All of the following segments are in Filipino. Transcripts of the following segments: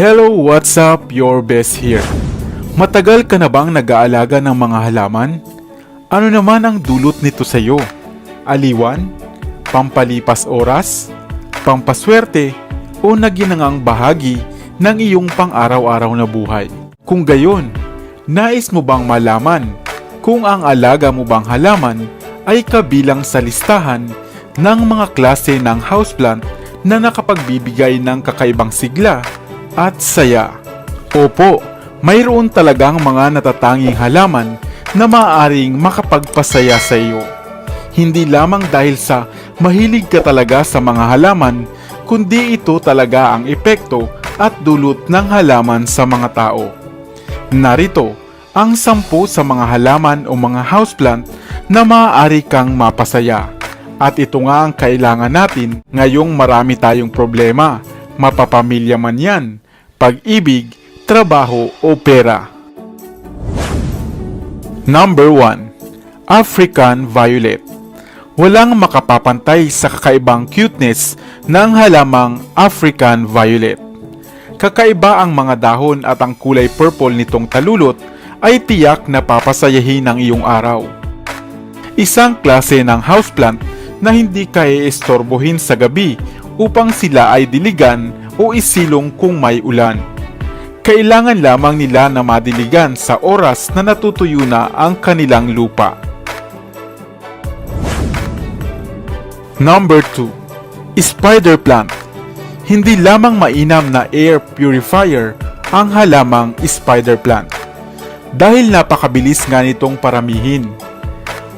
Hello, what's up? Your best here. Matagal ka na bang nag-aalaga ng mga halaman? Ano naman ang dulot nito sa iyo? Aliwan? Pampalipas oras? Pampaswerte? O naginangang bahagi ng iyong pang-araw-araw na buhay? Kung gayon, nais mo bang malaman kung ang alaga mo bang halaman ay kabilang sa listahan ng mga klase ng houseplant na nakapagbibigay ng kakaibang sigla at saya. Opo, mayroon talagang mga natatanging halaman na maaaring makapagpasaya sa iyo. Hindi lamang dahil sa mahilig ka talaga sa mga halaman, kundi ito talaga ang epekto at dulot ng halaman sa mga tao. Narito ang sampu sa mga halaman o mga houseplant na maaari kang mapasaya. At ito nga ang kailangan natin ngayong marami tayong problema, mapapamilya man yan, pag-ibig, trabaho o pera. Number 1. African Violet Walang makapapantay sa kakaibang cuteness ng halamang African Violet. Kakaiba ang mga dahon at ang kulay purple nitong talulot ay tiyak na papasayahin ng iyong araw. Isang klase ng houseplant na hindi kaya istorbohin sa gabi upang sila ay diligan o isilong kung may ulan. Kailangan lamang nila na madiligan sa oras na natutuyo na ang kanilang lupa. Number 2. Spider plant. Hindi lamang mainam na air purifier ang halamang spider plant. Dahil napakabilis nga nitong paramihin.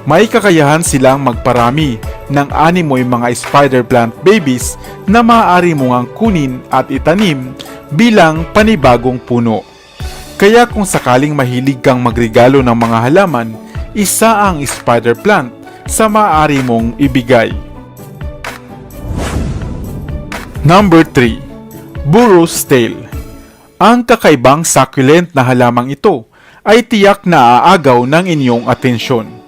May kakayahan silang magparami ng animoy mga spider plant babies na maaari mo ngang kunin at itanim bilang panibagong puno. Kaya kung sakaling mahilig kang magregalo ng mga halaman, isa ang spider plant sa maaari mong ibigay. Number 3. Burro's Tail Ang kakaibang succulent na halamang ito ay tiyak na aagaw ng inyong atensyon.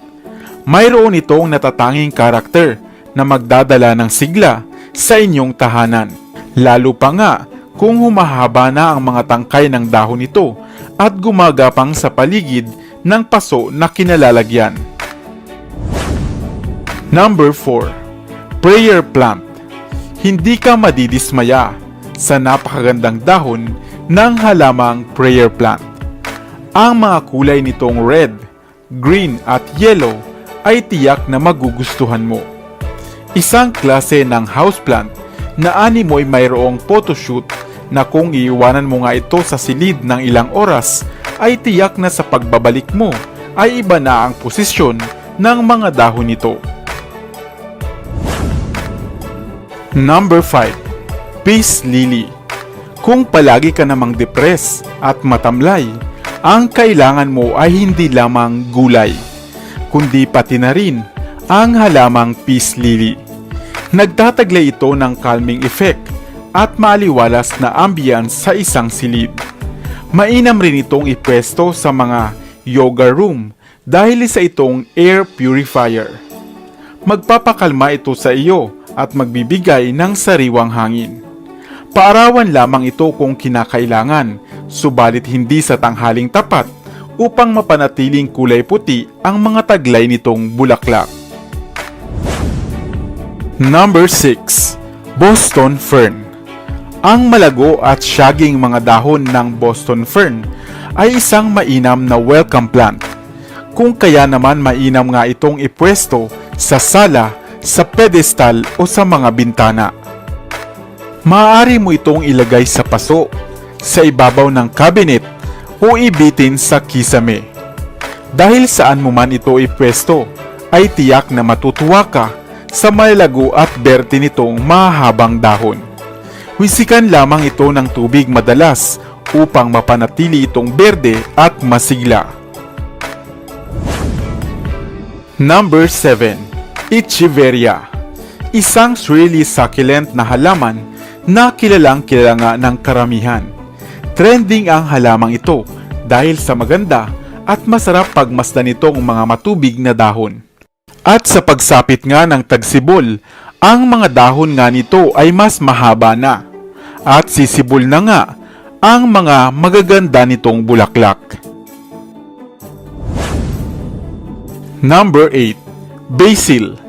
Mayroon itong natatanging karakter na magdadala ng sigla sa inyong tahanan. Lalo pa nga kung humahaba na ang mga tangkay ng dahon nito at gumagapang sa paligid ng paso na kinalalagyan. Number 4. Prayer Plant Hindi ka madidismaya sa napakagandang dahon ng halamang prayer plant. Ang mga kulay nitong red, green at yellow ay tiyak na magugustuhan mo. Isang klase ng houseplant na animoy mayroong photoshoot na kung iiwanan mo nga ito sa silid ng ilang oras ay tiyak na sa pagbabalik mo ay iba na ang posisyon ng mga dahon nito. Number 5. Peace Lily Kung palagi ka namang depress at matamlay, ang kailangan mo ay hindi lamang gulay, kundi pati na rin ang halamang peace lily. Nagtataglay ito ng calming effect at maaliwalas na ambience sa isang silid. Mainam rin itong ipwesto sa mga yoga room dahil isa itong air purifier. Magpapakalma ito sa iyo at magbibigay ng sariwang hangin. Paarawan lamang ito kung kinakailangan, subalit hindi sa tanghaling tapat upang mapanatiling kulay puti ang mga taglay nitong bulaklak. Number 6. Boston Fern Ang malago at syaging mga dahon ng Boston Fern ay isang mainam na welcome plant. Kung kaya naman mainam nga itong ipwesto sa sala, sa pedestal o sa mga bintana. Maaari mo itong ilagay sa paso, sa ibabaw ng cabinet o ibitin sa kisame. Dahil saan mo man ito ipwesto, ay tiyak na matutuwa ka sa malago at berte nitong mahabang dahon. Wisikan lamang ito ng tubig madalas upang mapanatili itong berde at masigla. Number 7. Echeveria Isang really succulent na halaman na kilalang kilala nga ng karamihan. Trending ang halamang ito dahil sa maganda at masarap pagmasdan nitong mga matubig na dahon. At sa pagsapit nga ng tagsibol, ang mga dahon nga nito ay mas mahaba na. At sisibol na nga ang mga magaganda nitong bulaklak. Number 8. Basil.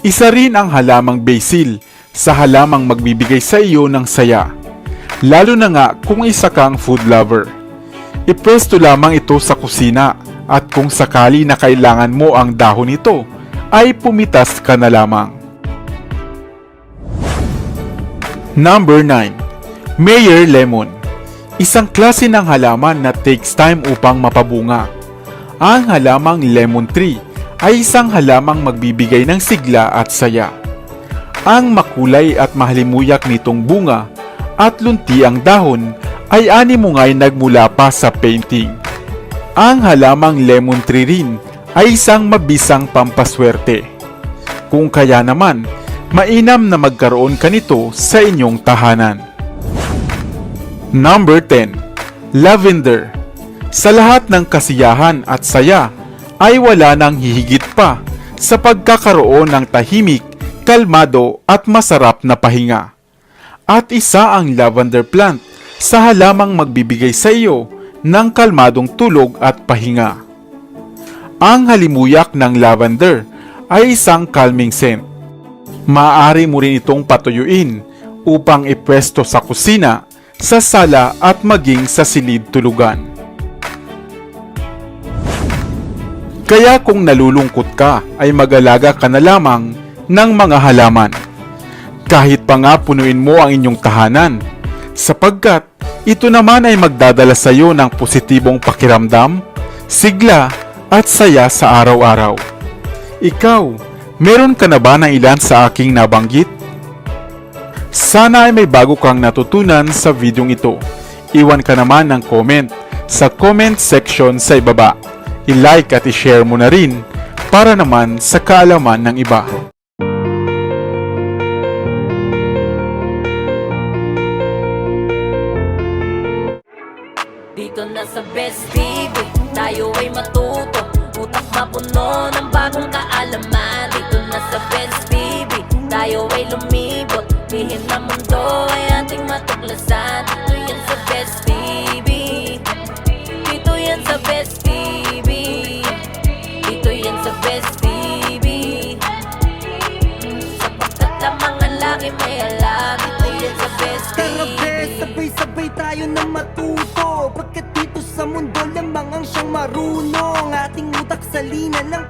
Isa rin ang halamang basil sa halamang magbibigay sa iyo ng saya. Lalo na nga kung isa kang food lover. Ipwesto lamang ito sa kusina at kung sakali na kailangan mo ang dahon nito, ay pumitas ka na lamang. Number 9. Mayer Lemon Isang klase ng halaman na takes time upang mapabunga. Ang halamang lemon tree ay isang halamang magbibigay ng sigla at saya. Ang makulay at mahalimuyak nitong bunga at lunti ang dahon ay animungay nagmula pa sa painting. Ang halamang lemon tree rin ay isang mabisang pampaswerte. Kung kaya naman, mainam na magkaroon ka nito sa inyong tahanan. Number 10. Lavender. Sa lahat ng kasiyahan at saya ay wala nang hihigit pa sa pagkakaroon ng tahimik, kalmado at masarap na pahinga. At isa ang lavender plant sa halamang magbibigay sa iyo ng kalmadong tulog at pahinga. Ang halimuyak ng lavender ay isang calming scent. Maaari mo rin itong patuyuin upang ipwesto sa kusina, sa sala at maging sa silid tulugan. Kaya kung nalulungkot ka ay mag-alaga ka na lamang ng mga halaman. Kahit pa nga punuin mo ang inyong tahanan, sapagkat ito naman ay magdadala sa iyo ng positibong pakiramdam, sigla at saya sa araw-araw. Ikaw, meron ka na ba ng ilan sa aking nabanggit? Sana ay may bago kang natutunan sa videong ito. Iwan ka naman ng comment sa comment section sa ibaba. I-like at i-share mo na rin para naman sa kaalaman ng iba. Bagong kaalaman? Dito na sa Best TV, tayo ay lumibot. Lihim na mundo ay ating matuklasan. Dito yan sa Best TV Dito yan sa Best TV Dito yan sa Best TV Sapagkat ang mga laki may alam. Dito yan sa Tara TV be, sabay-sabay tayo na matuto. Pagkat dito sa mundo lamang ang siyang marunong? Ating utak sa lina ng